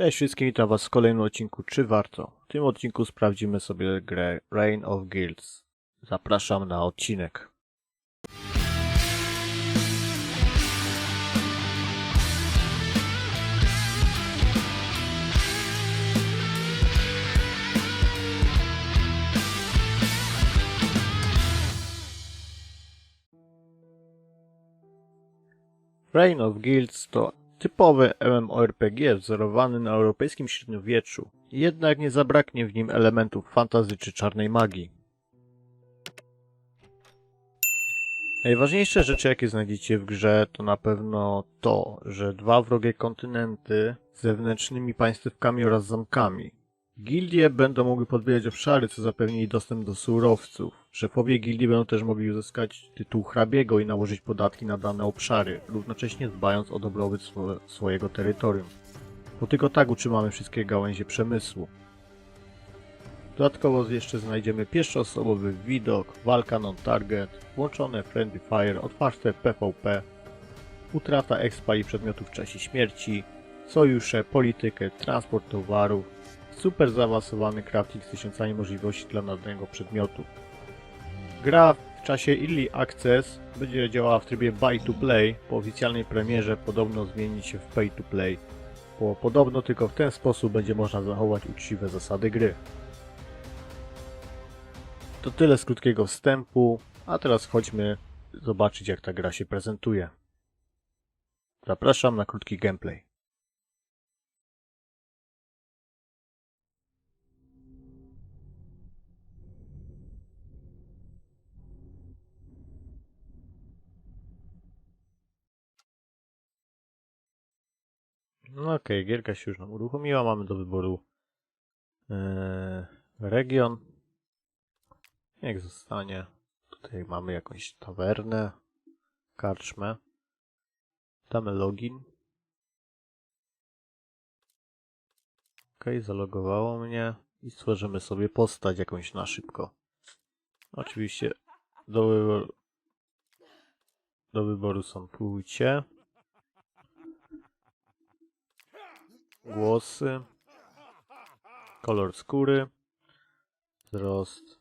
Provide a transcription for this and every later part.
Cześć wszystkim, witam was w kolejnym odcinku Czy Warto? W tym odcinku sprawdzimy sobie grę Reign of Guilds. Zapraszam na odcinek. Reign of Guilds to typowy MMORPG wzorowany na europejskim średniowieczu, jednak nie zabraknie w nim elementów fantazy czy czarnej magii. Najważniejsze rzeczy, jakie znajdziecie w grze, to na pewno to, że dwa wrogie kontynenty z zewnętrznymi państwkami oraz zamkami. Gildie będą mogły podbijać obszary, co zapewni dostęp do surowców. Szefowie gildii będą też mogli uzyskać tytuł hrabiego i nałożyć podatki na dane obszary, równocześnie dbając o dobrobyt swo- swojego terytorium. Bo tylko tak utrzymamy wszystkie gałęzie przemysłu. Dodatkowo jeszcze znajdziemy pierwszoosobowy widok, walka non-target, włączone friendly fire, otwarte PvP, utrata expa i przedmiotów w czasie śmierci, sojusze, politykę, transport towarów, super zaawansowany crafting z tysiącami możliwości dla danego przedmiotu. Gra w czasie Early Access będzie działała w trybie Buy to Play. Po oficjalnej premierze podobno zmieni się w Pay to Play. Bo podobno tylko w ten sposób będzie można zachować uczciwe zasady gry. To tyle z krótkiego wstępu, a teraz chodźmy zobaczyć jak ta gra się prezentuje. Zapraszam na krótki gameplay. No okej, gierka się już nam uruchomiła. Mamy do wyboru e, region. Niech zostanie. Tutaj mamy jakąś tawernę, karczmę. Damy login. Okej, zalogowało mnie i stworzymy sobie postać jakąś na szybko. Oczywiście do wyboru, do wyboru są płcie. Głosy. Kolor skóry. Wzrost.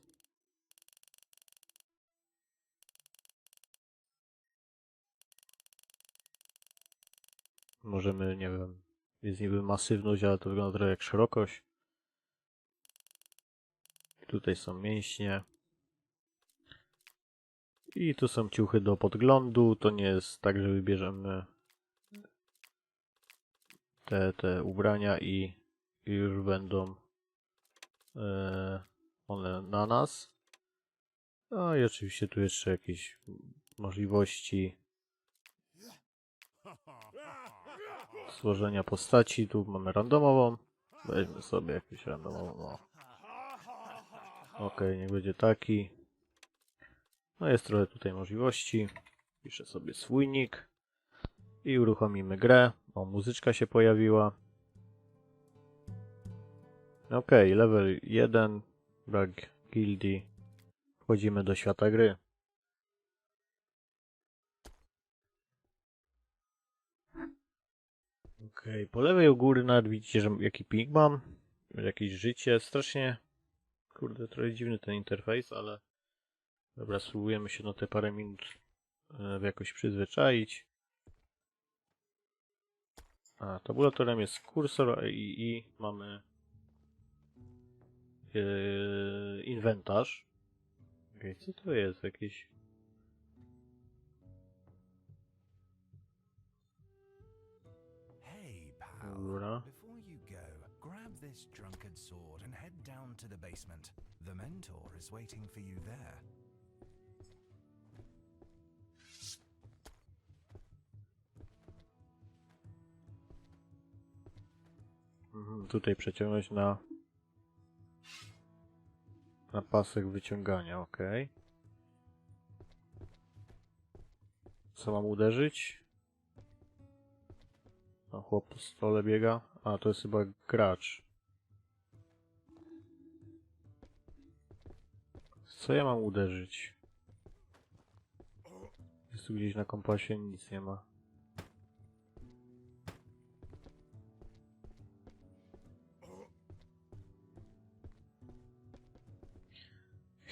Możemy, nie wiem, jest niby masywność, ale to wygląda trochę jak szerokość. Tutaj są mięśnie. I tu są ciuchy do podglądu. To nie jest tak, że wybierzemy te, te ubrania i, już będą e, one na nas. No i oczywiście tu jeszcze jakieś możliwości stworzenia postaci. Tu mamy randomową. Weźmy sobie jakąś randomową. No. Ok, niech będzie taki. No jest trochę tutaj możliwości. Piszę sobie swój nick i uruchomimy grę. O, muzyczka się pojawiła. Ok, level 1, brak gildii. Wchodzimy do świata gry. Ok, po lewej u góry nawet widzicie, że jaki ping mam. Jakieś życie. Strasznie, kurde, trochę dziwny ten interfejs, ale dobra, spróbujemy się na te parę minut e, jakoś przyzwyczaić. A, tabulatorem jest kursor i, mamy yy, inwentarz. Okej, co to jest? Pal. Dobra. Grab this drunkard sword and head down to the basement. The mentor is waiting for you there. Tutaj przeciągnąć na na pasek wyciągania, ok. Co mam uderzyć? No, chłop po stole biega. A, to jest chyba gracz. Co ja mam uderzyć? Jest tu gdzieś na kompasie nic nie ma.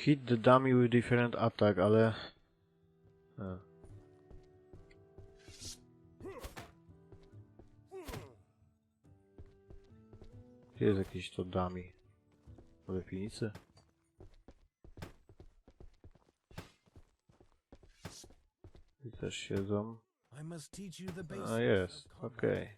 Hit the dummy with different attack, ale... A. Gdzie jest jakieś to dummy? W definicji? I też siedzą. A jest, okej.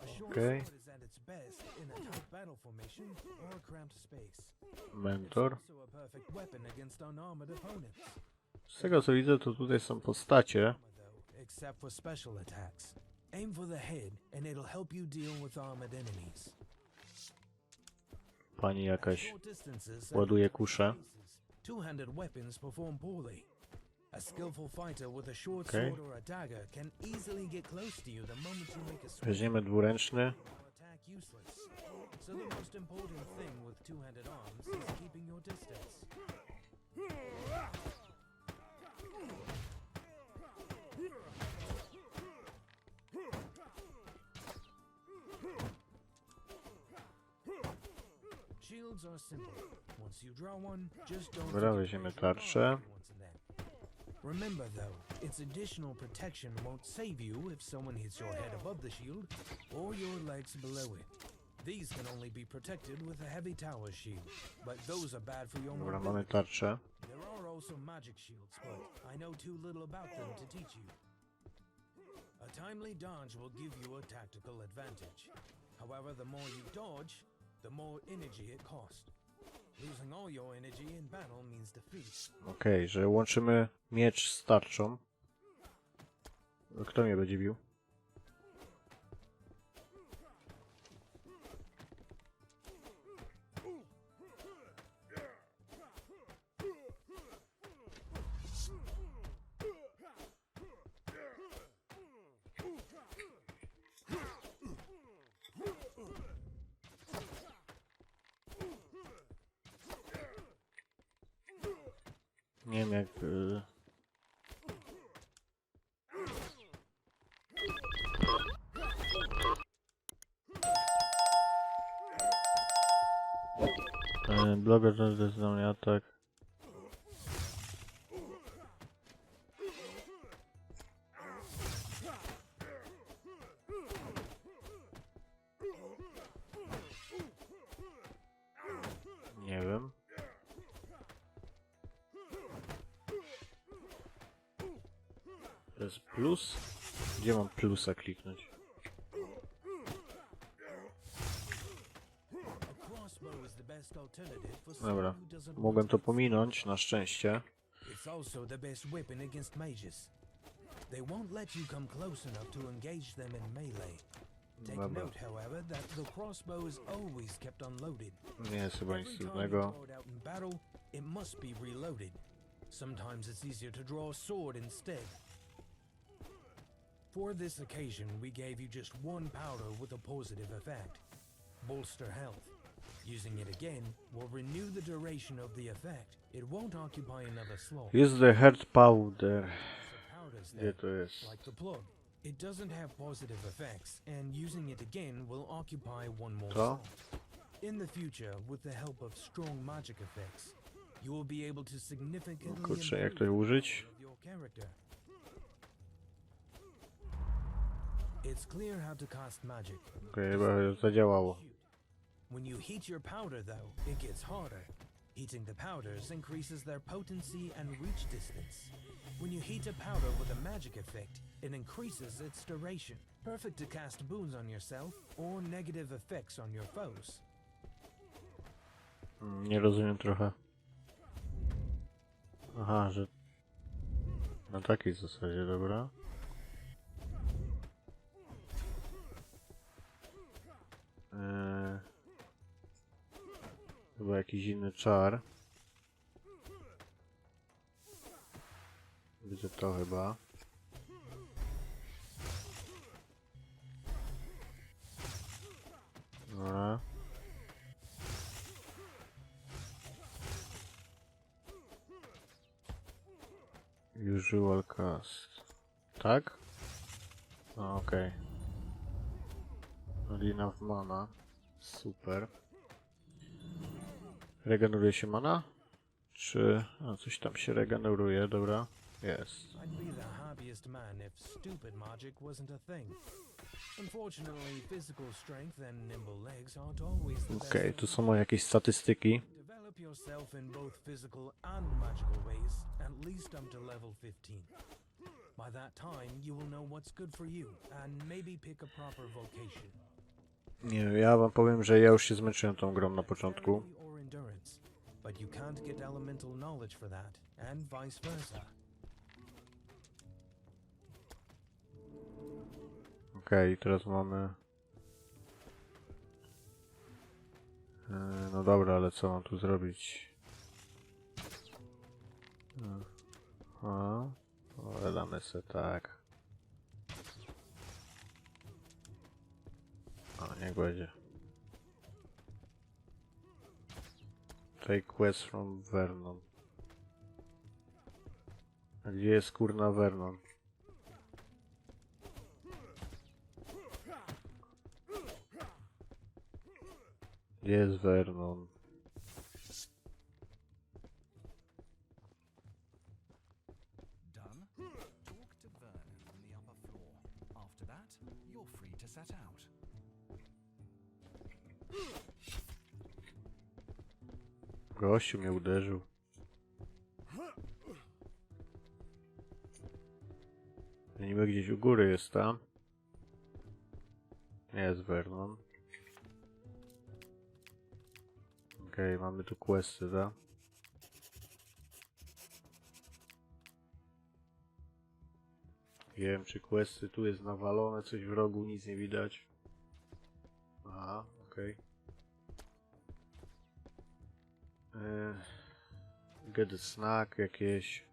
A short Okay. Best in a tight battle formation or cramped space. Mentor. Z tego co widzę, to tutaj są postacie. Except for special attacks. Aim for the head, and it'll help you deal with armored enemies. Pani jakaś ładuje kuszę. Two-handed weapons perform poorly. A skillful fighter with a short sword or a dagger can easily get close to you the moment you make a swing Weźmiemy dwuręczny. Or attack useless. So the most important thing with two-handed arms is keeping your distance. Shields are simple. Once you draw one, just don't Dobra, forget weźmiemy to raise your tarczę. guard every once and then. Remember though, its additional protection won't save you if someone hits your head above the shield or your legs below it. These can only be protected with a heavy tower shield, but those are bad for your Dobra, mobility. mamy tarczę. There are also magic shields, but I know too little about them to teach you. A timely dodge will give you a tactical advantage. However, the more you dodge, the more energy it costs. Losing all your energy in battle means defeat. Okej, że łączymy miecz z tarczą. Kto mnie będzie bił? Nie wiem jak... y, y, Bloger to zdecydowanie atak. Plusa kliknąć? Dobra, mogłem to pominąć, na szczęście. It's also the best weapon against mages. They won't let you come close enough to engage them in melee. Take Dobra. note, however, that the crossbow is always kept unloaded. Nie jest chyba nic trudnego. it must be reloaded. Sometimes it's easier to draw a sword instead. For this occasion, we gave you just one powder with a positive effect. Bolster health. Using it again will renew the duration of the effect. It won't occupy another slot. Jest the heart powder. So powders Gdzie there, to jest? like the plug. It doesn't have positive effects, and using it again will occupy one more slot. In the future, with the help of strong magic effects, you will be able to significantly improve to the użyć? power of your character. It's clear how to cast magic. Okej, chyba zadziałało. When you heat your powder, though, it gets harder. Heating the powders increases their potency and reach distance. When you heat a powder with a magic effect, it increases its duration. Perfect to cast boons on yourself or negative effects on your foes. Nie rozumiem trochę. Aha, że... Na takiej zasadzie, dobra. Chyba jakiś inny czar. Widzę to chyba. Dobra. Usual cast. Tak? No, okej. Okay. Enough mana. Super. Regeneruje się mana? Czy... A, coś tam się regeneruje, dobra. Jest. I'd be the happiest man if stupid magic wasn't a thing. Unfortunately, physical strength and nimble legs aren't always the best. Okej, tu są jakieś statystyki. Develop yourself in both physical and magical ways, at least up to level 15. By that time, you will know what's good for you, and maybe pick a proper vocation. Nie wiem, ja wam powiem, że ja już się zmęczyłem tą grą na początku. But you can't get elemental knowledge for that, and vice versa. Okej, teraz mamy... E, No dobra, ale co mam tu zrobić? A, o, damy se tak. O, niech będzie. Take quest from Vernon. A gdzie jest kurna Vernon? Gdzie jest Vernon? Gościu mnie uderzył. Niby gdzieś u góry jest tam. Nie jest Vernon. Okej, mamy tu questy, da? Nie wiem, czy questy tu jest nawalone, coś w rogu, nic nie widać. Aha, okej. Okay. Get snack jakieś.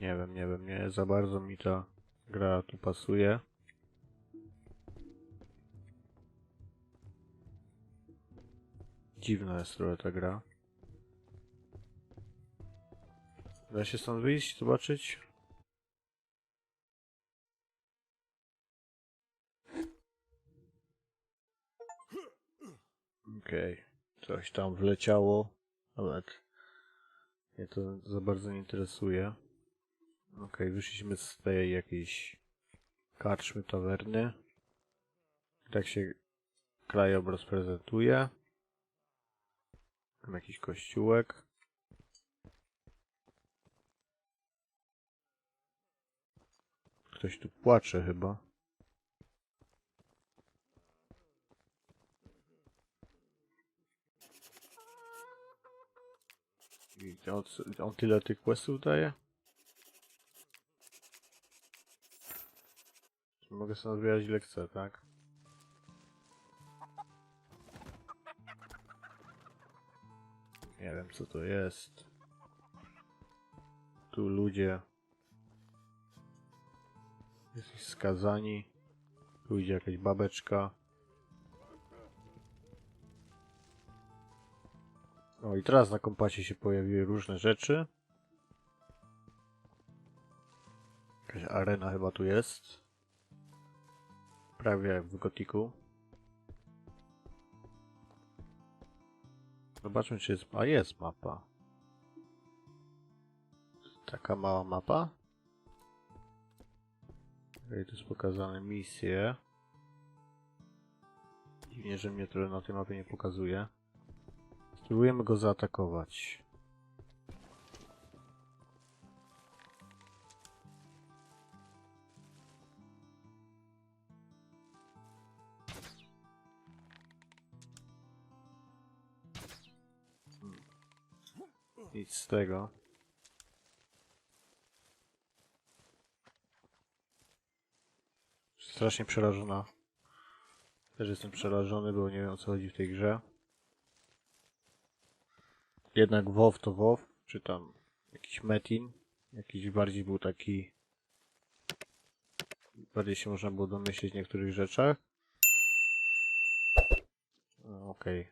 Nie wiem, nie wiem, nie za bardzo mi ta gra tu pasuje. Dziwna jest trochę ta gra. Da się stąd wyjść, zobaczyć? Okej, coś tam wleciało, nawet mnie to za bardzo nie interesuje. Okej, wyszliśmy z tej jakiejś karczmy, tawerny. Tak się krajobraz prezentuje. Tam jakiś kościółek. Ktoś tu płacze chyba. I on, on tyle tych questów daje? Mogę sobie odbierać ile chcę, tak? Nie wiem co to jest. Tu ludzie Jesteś skazani. Tu idzie jakaś babeczka. O i teraz na kompasie się pojawiły różne rzeczy. Jakaś arena chyba tu jest. Prawie jak w Gotiku. Zobaczmy czy jest... A jest mapa. Taka mała mapa. Okej, tu jest pokazane misje. Dziwnie, że mnie trochę na tej mapie nie pokazuje. Spróbujemy go zaatakować. Hmm. Nic z tego. Strasznie przerażona. Też jestem przerażony, bo nie wiem o co chodzi w tej grze. Jednak WoW to WoW, czy tam jakiś Metin. Jakiś bardziej był taki... Bardziej się można było domyślić w niektórych rzeczach. No, Okej.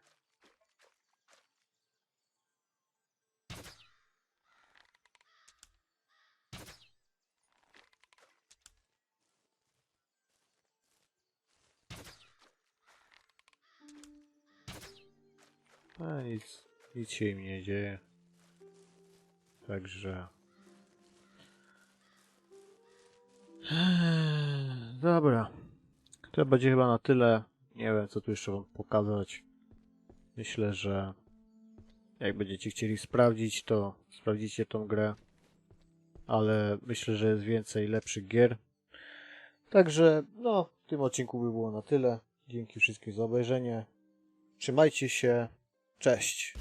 A nic, nic się im nie dzieje. Także... Dobra. To będzie chyba na tyle. Nie wiem, co tu jeszcze wam pokazać. Myślę, że jak będziecie chcieli sprawdzić, to sprawdzicie tą grę. Ale myślę, że jest więcej lepszych gier. Także, no, w tym odcinku by było na tyle. Dzięki wszystkim za obejrzenie. Trzymajcie się. Cześć.